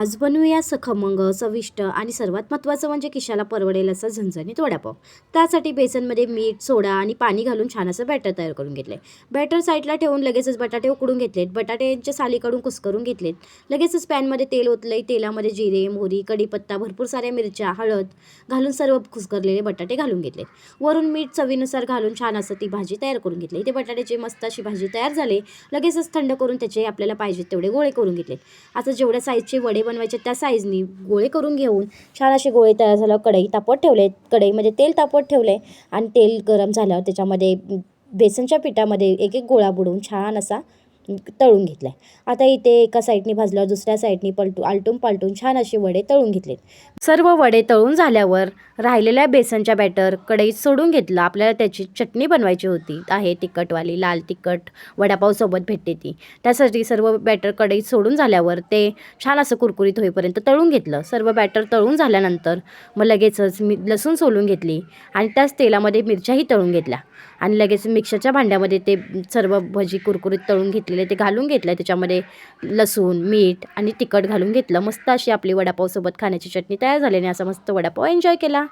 आज बनवूया सखमंग चविष्ट आणि सर्वात महत्त्वाचं म्हणजे किशाला परवडेल असा झणझणीत वडापाव. त्यासाठी बेसनमध्ये मीठ सोडा आणि पाणी घालून छान असं बॅटर तयार करून घेतले बॅटर साईडला ठेवून लगेचच बटाटे उकडून घेतलेत. बटाट्यांच्या सालीकडून कुस्करून घेतलेत. लगेचच पॅनमध्ये तेल ओतले तेलामध्ये जिरे मोहरी कढीपत्ता भरपूर साऱ्या मिरच्या हळद घालून सर्व कुस्करलेले बटाटे घालून घेतले वरून मीठ चवीनुसार घालून छान असं ती भाजी तयार करून घेतली. इथे बटाट्याची मस्त अशी भाजी तयार झाली. लगेचच थंड करून त्याचे आपल्याला पाहिजे तेवढे गोळे करून घेतले आता जेवढ्या साईजचे वडे बनवायचे त्या साईजनी गोळे करून घेऊन छान असे गोळे तयार झाल्यावर कढई तापत ठेवले. कढईमध्ये म्हणजे तेल तापत ठेवले आणि तेल गरम झाल्यावर त्याच्यामध्ये बेसनच्या पिठामध्ये एक एक गोळा बुडवून छान असा तळून घेतला आहे आता इथे एका साईडनी भाजल्यावर दुसऱ्या साईडनी पलटू आलटून पालटून छान असे वडे तळून घेतलेत. सर्व वडे तळून झाल्यावर राहिलेल्या बेसनच्या बॅटर कढईत सोडून घेतलं. आपल्याला त्याची चटणी बनवायची होती. आहे तिखटवाली लाल तिखट वडापावसोबत भेटते ती. त्यासाठी सर्व बॅटर कढईत सोडून झाल्यावर ते छान असं कुरकुरीत होईपर्यंत तळून घेतलं. सर्व बॅटर तळून झाल्यानंतर मग लगेचच मी लसूण सोलून घेतली आणि त्याच तेलामध्ये मिरच्याही तळून घेतल्या. आणि लगेच मिक्सरच्या भांड्यामध्ये ते सर्व भजी कुरकुरीत तळून घेतलेले ते घालून घेतलं. त्याच्यामध्ये लसूण मीठ आणि तिखट घालून घेतलं. मस्त अशी आपली वडापावसोबत खाण्याची चटणी तयार झाल्याने असा मस्त वडापाव एन्जॉय केला.